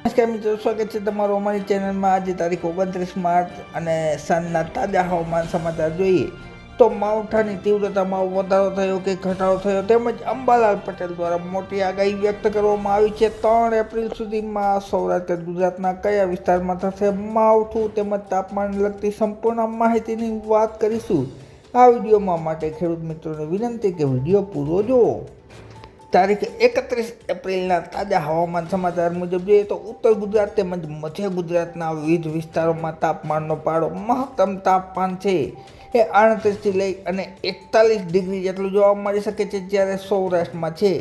નમસ્કાર મિત્રો, સ્વાગત છે તમારું અમારી ચેનલમાં. આજે તારીખ ઓગણત્રીસ માર્ચ અને સાંજના તાજા હવામાન સમાચાર જોઈએ તો માવઠાની તીવ્રતામાં વધારો થયો કે ઘટાડો થયો તેમજ અંબાલાલ પટેલ દ્વારા મોટી આગાહી વ્યક્ત કરવામાં આવી છે. ત્રણ એપ્રિલ સુધીમાં સૌરાષ્ટ્ર, ગુજરાતના કયા વિસ્તારમાં થશે માવઠું તેમજ તાપમાન લગતી સંપૂર્ણ માહિતીની વાત કરીશું. આ વિડીયોમાં માટે ખેડૂત મિત્રોને વિનંતી કે વીડિયો પૂરો જુઓ. તારીખ એકત્રીસ એપ્રિલના તાજા હવામાન સમાચાર મુજબ જોઈએ તો ઉત્તર ગુજરાત તેમજ મધ્ય ગુજરાતના વિવિધ વિસ્તારોમાં તાપમાનનો પાડો મહત્તમ તાપમાન છે. એ આડત્રીસથી લઈ અને એકતાલીસ ડિગ્રી જેટલું જોવા મળી શકે છે જ્યારે સૌરાષ્ટ્રમાં છે.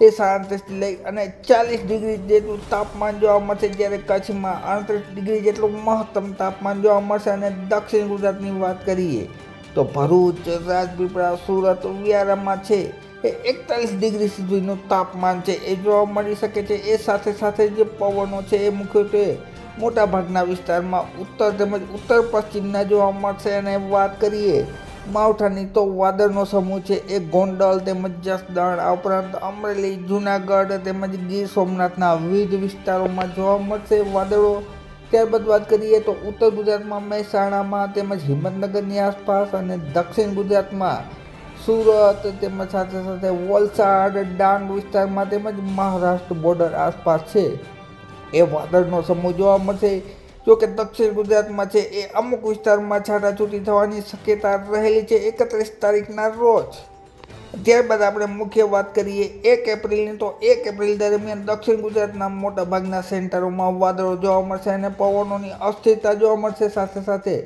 એ સાડત્રીસથી લઈ અને ચાલીસ ડિગ્રી જેટલું તાપમાન જોવા મળશે જ્યારે કચ્છમાં આડત્રીસ ડિગ્રી જેટલું મહત્તમ તાપમાન જોવા મળશે અને દક્ષિણ ગુજરાતની વાત કરીએ તો ભરૂચ, રાજપીપળા, સુરત, વ્યારામાં છે. એ એકતાલીસ ડિગ્રી સુધીનું તાપમાન છે, એ જોવા મળી શકે છે. એ સાથે સાથે જે પવનો છે, એ મુખ્યત્વે મોટાભાગના વિસ્તારમાં ઉત્તર તેમજ ઉત્તર પશ્ચિમના જોવા મળશે. અને વાત કરીએ માવઠાની, તો વાદળનો સમૂહ છે. એ ગોંડલ તેમજ જસદણ, આ ઉપરાંત અમરેલી, જૂનાગઢ તેમજ ગીર સોમનાથના વિવિધ વિસ્તારોમાં જોવા મળશે વાદળો. ત્યારબાદ વાત કરીએ તો ઉત્તર ગુજરાતમાં મહેસાણામાં તેમજ હિંમતનગરની આસપાસ અને દક્ષિણ ગુજરાતમાં સુરત, તેમજ સાથે સાથે વલસાડ, ડાંગ વિસ્તારમાં તેમજ મહારાષ્ટ્ર બોર્ડર આસપાસ છે. એ વાદળનો સમૂહ જોવા મળશે. જો કે દક્ષિણ ગુજરાતમાં છે એ અમુક વિસ્તારમાં છાટાછૂટી થવાની શક્યતા રહેલી છે એકત્રીસ તારીખના રોજ. ત્યારબાદ આપણે મુખ્ય વાત કરીએ એક એપ્રિલની તો એક એપ્રિલ દરમિયાન દક્ષિણ ગુજરાતના મોટાભાગના સેન્ટરોમાં વાદળો જોવા મળશે અને પવનોની અસ્થિરતા જોવા મળશે સાથે સાથે.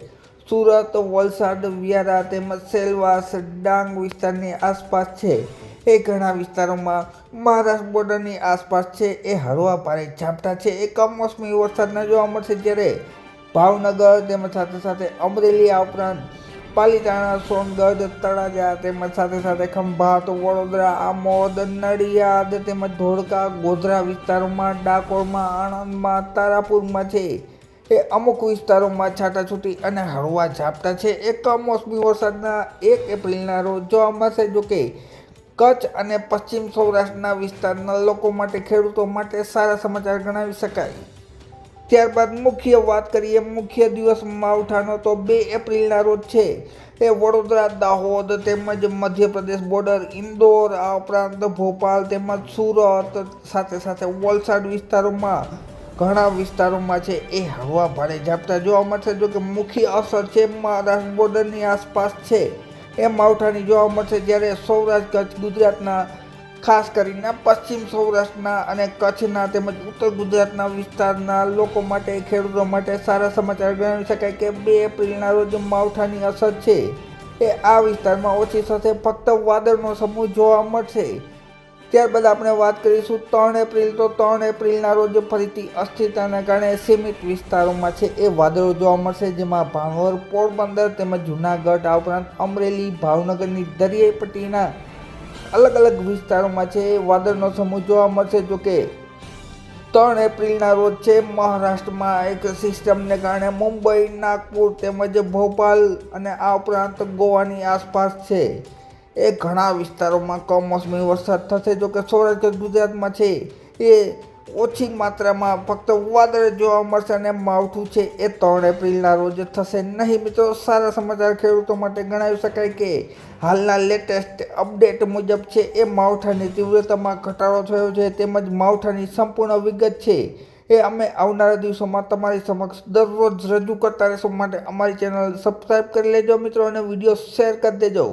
સુરત, વલસાડ, વ્યારા તેમજ સેલવાસ, ડાંગ વિસ્તારની આસપાસ છે. એ ઘણા વિસ્તારોમાં મહારાષ્ટ્ર બોર્ડરની આસપાસ છે. એ હળવા પારે ઝાપટા છે. એ કમોસમી વરસાદના જોવા મળશે જ્યારે ભાવનગર તેમજ સાથે સાથે અમરેલી આ ઉપરાંત પાલીતાણા, સોનગઢ, તળાજા તેમજ સાથે સાથે ખંભાત, વડોદરા, આમોદ, નડિયાદ તેમજ ધોળકા, ગોધરા વિસ્તારોમાં, ડાકોરમાં, આણંદમાં, તારાપુરમાં છે. એ અમુક વિસ્તારોમાં છાટાછૂટી અને હળવા ઝાપટા છે. એ કમોસમી વરસાદના એક એપ્રિલના રોજ જોવા મળશે જોકે કચ્છ અને પશ્ચિમ સૌરાષ્ટ્રના વિસ્તારના લોકો માટે ખેડૂતો માટે સારા સમાચાર ગણાવી શકાય. ત્યારબાદ મુખ્ય વાત કરીએ, મુખ્ય દિવસ માવઠાનો તો બે એપ્રિલના રોજ છે. એ વડોદરા, દાહોદ તેમજ મધ્યપ્રદેશ બોર્ડર ઇન્દોર, આ ઉપરાંત ભોપાલ તેમજ સુરત સાથે સાથે વલસાડ વિસ્તારોમાં ઘણા વિસ્તારોમાં છે, એ હળવા ભારે ઝાપટા જોવા મળશે. જો કે મુખ્ય અસર છે મહારાષ્ટ્ર બોર્ડરની આસપાસ છે. એ માવઠાની જોવા મળશે જ્યારે સૌરાષ્ટ્ર, કચ્છ, ગુજરાતના, ખાસ કરીને પશ્ચિમ સૌરાષ્ટ્રના અને કચ્છના તેમજ ઉત્તર ગુજરાતના વિસ્તારના લોકો માટે, ખેડૂતો માટે સારા સમાચાર ગણાવી શકાય કે બે એપ્રિલના રોજ માવઠાની અસર છે. એ આ વિસ્તારમાં ઓછી થશે. ફક્ત વાદળનો સમૂહ જોવા મળશે. ત્યારબાદ આપણે વાત કરીશું ત્રણ એપ્રિલ. તો ત્રણ એપ્રિલના રોજ ફરીથી અસ્થિરતાના કારણે સીમિત વિસ્તારોમાં છે એ વાદળો જોવા મળશે, જેમાં ભાણવર પોરબંદર તેમજ જૂનાગઢ, આ ઉપરાંત અમરેલી, ભાવનગરની દરિયાઈ પટ્ટીના અલગ અલગ વિસ્તારોમાં છે એ વાદળનો સમૂહ જોવા મળશે. જો કે ત્રણ એપ્રિલના રોજ છે મહારાષ્ટ્રમાં એક સિસ્ટમને કારણે મુંબઈ, નાગપુર તેમજ ભોપાલ અને આ ઉપરાંત ગોવાની આસપાસ છે. એ ઘણા વિસ્તારોમાં કમોસમી વરસાદ થશે જો કે સૌરાષ્ટ્ર ગુજરાતમાં છે. એ ઓછી માત્રામાં ફક્ત વાદળ જોવા મળશે અને માવઠું છે. એ ત્રણ એપ્રિલના રોજ થશે નહીં મિત્રો. સારા સમાચાર ખેડૂતો માટે ગણાવી શકાય કે હાલના લેટેસ્ટ અપડેટ મુજબ છે, એ માવઠાની તીવ્રતામાં ઘટાડો થયો છે, તેમજ માવઠાની સંપૂર્ણ વિગત છે. એ અમે આવનારા દિવસોમાં તમારી સમક્ષ દરરોજ રજૂ કરતા રહેશું. માટે અમારી ચેનલ સબસ્ક્રાઈબ કરી લેજો મિત્રો અને વીડિયો શેર કરી દેજો.